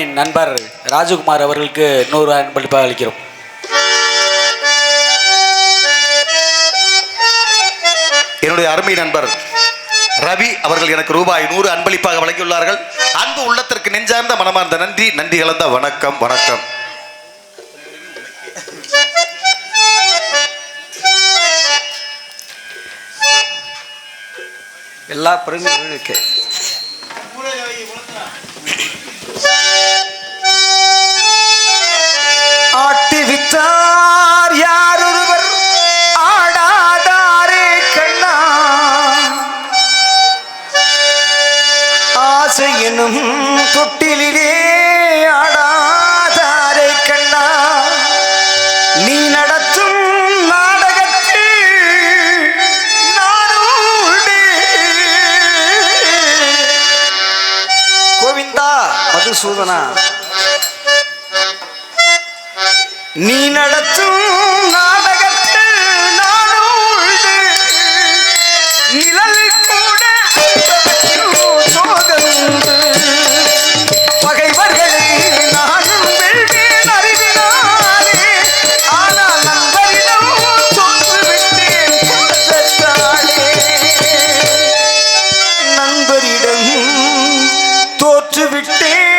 என் நண்பர் ராஜகுமார் அவர்களுக்கு நூறு அன்பளிப்பாக அளிக்கிறோம். என்னுடைய அருமை நண்பர் ரவி அவர்கள் எனக்கு ரூபாய் நூறு அன்பளிப்பாக வழங்கியுள்ளார்கள். அன்பு உள்ளத்திற்கு நெஞ்சார்ந்த மனமார்ந்த நன்றி நன்றி கலந்த வணக்கம் வணக்கம். எல்லா பெருமைகளும் இருக்கு. 있다 நீ நடத்தும் நாடகத்தில் நானும் நிழலில் கூட சோகமுண்டு. பகைவர்களை நானும் வெல்வேன் அறிவினாலே. ஆனால் நண்பரிடம் தோற்றுவிட்டேன் பாசத்தாலே. நண்பரிடம் தோற்றுவிட்டேன்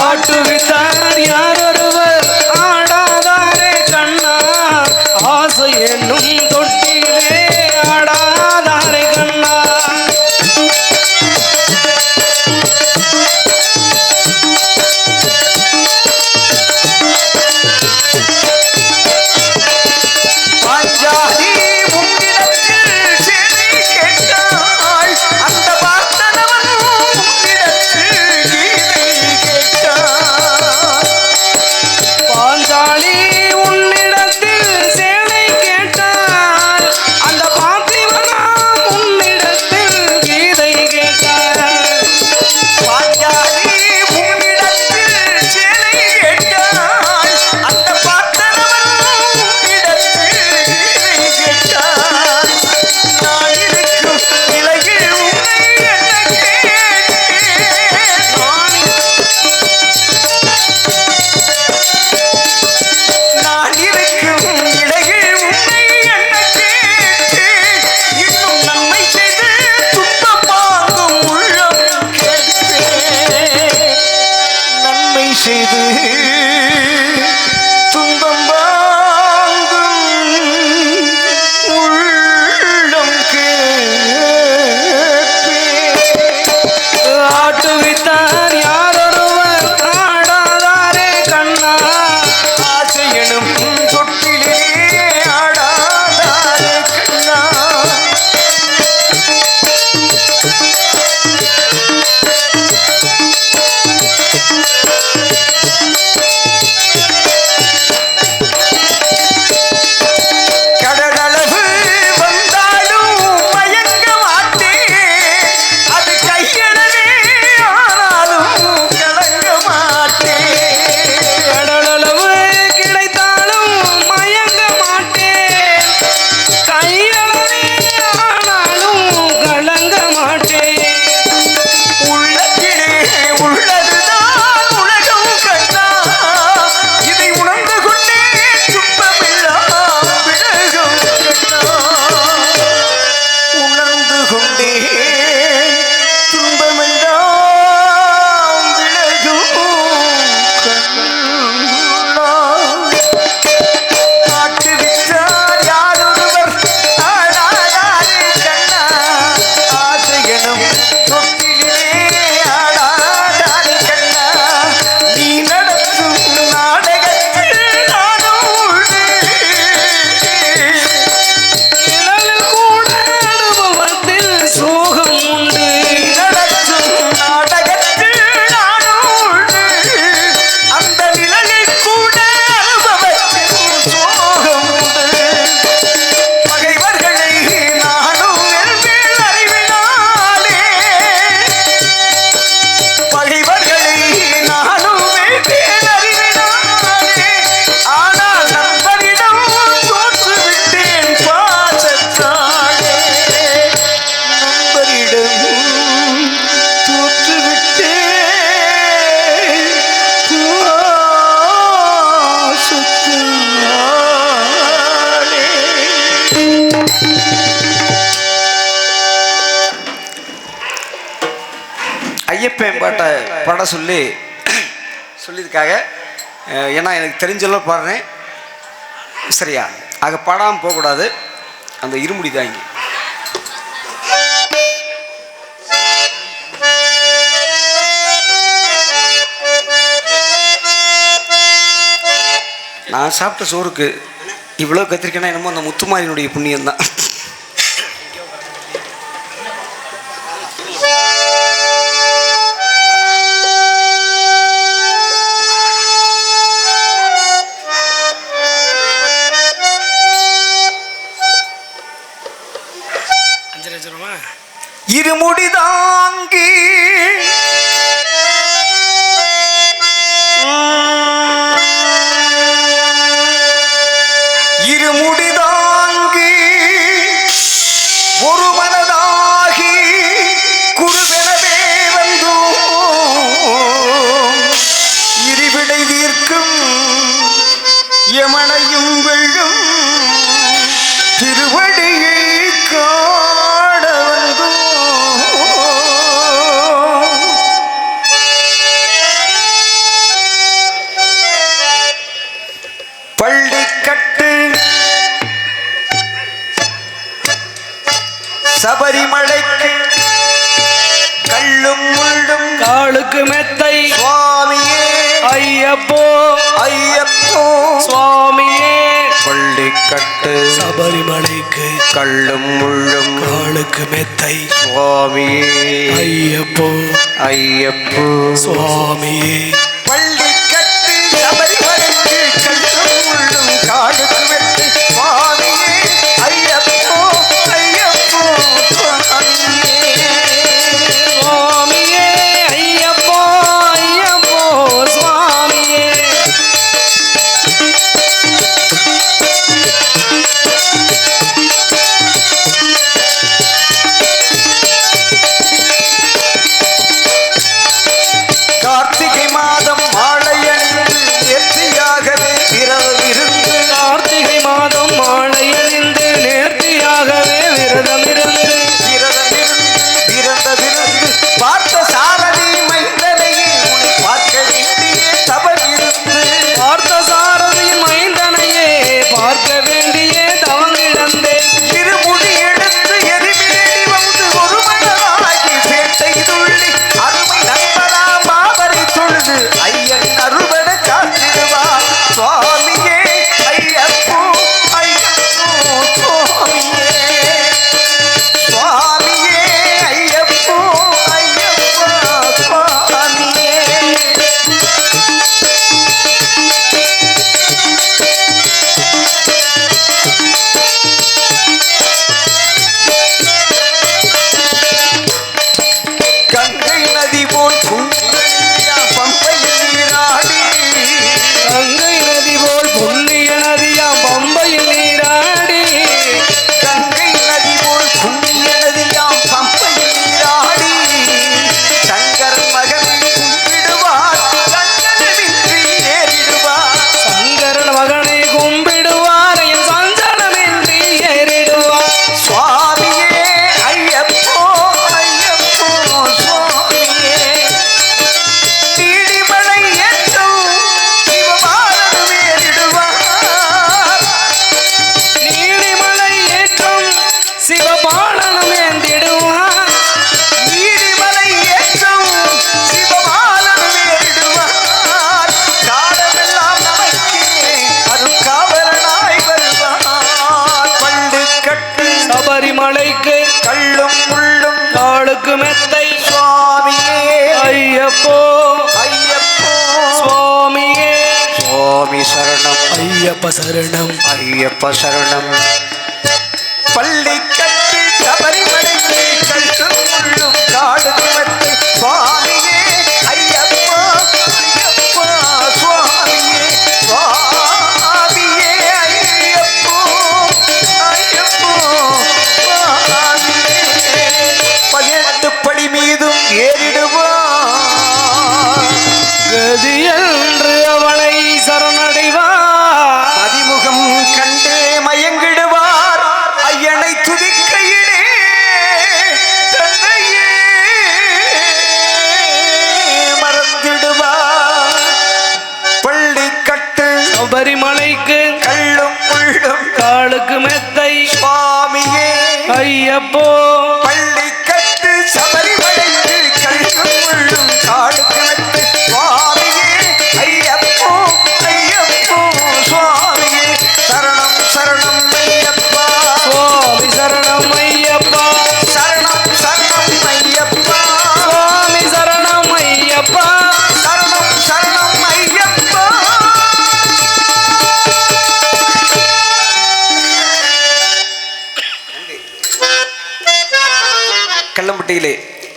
ஆட்டுவித்தார் யாரொருவர் ஆடாதாரே கண்ணா ஆசை என்னும் அப்பாட்ட பட சொல்லி சொல்லியிருக்காங்க. ஏன்னா எனக்கு தெரிஞ்செல்லாம் பாடுறேன். சரியா? ஆக படாமல் போகக்கூடாது. அந்த இருமுடி தாங்கி நான் சாப்பிட்ட சோறுக்கு இவ்வளோ கத்திரிக்கேன்னா என்னமோ அந்த முத்துமாரியனுடைய புண்ணியம் தான் இருமுடிதான் ஐயப்போ ஐயப்போ. சுவாமியே. பள்ளிக்கட்டு. சபரிமலைக்கு. கள்ளும் முள்ளும். காலுக்கு மெத்தை. சுவாமியே. ஐயப்போ. ஐயப்போ. சுவாமியே. கன்னியாரி மலைக்கு கள்ளும் உள்ளும் நாளுக்கு மெத்தை சுவாமியே. ஐயப்போ. ஐயப்போ. சுவாமியே. சுவாமி சரணம். ஐயப்ப சரணம். ஐயப்ப சரணம்.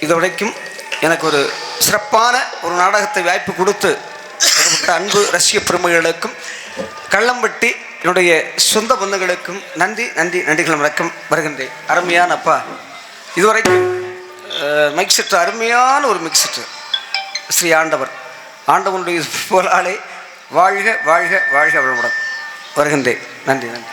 இதுவரைக்கும் எனக்கு ஒரு சிறப்பான ஒரு நாடகத்தை வாய்ப்பு கொடுத்து அன்பு ரசிக பெருமைகளுக்கும் கள்ளம்பட்டி என்னுடைய சொந்த பந்துகளுக்கும் நன்றி நன்றி நன்றிகள் வணக்கம் வருகின்றேன். அருமையான அப்பா. இதுவரைக்கும் அஹ், மைக் செட்டு அருமையான ஒரு மிக் செட்டு ஸ்ரீ ஆண்டவர். ஆண்டவனுடைய போலாலே வாழ்க வாழ்க வாழ்க வளமுடன் வருகின்றேன். நன்றி நன்றி.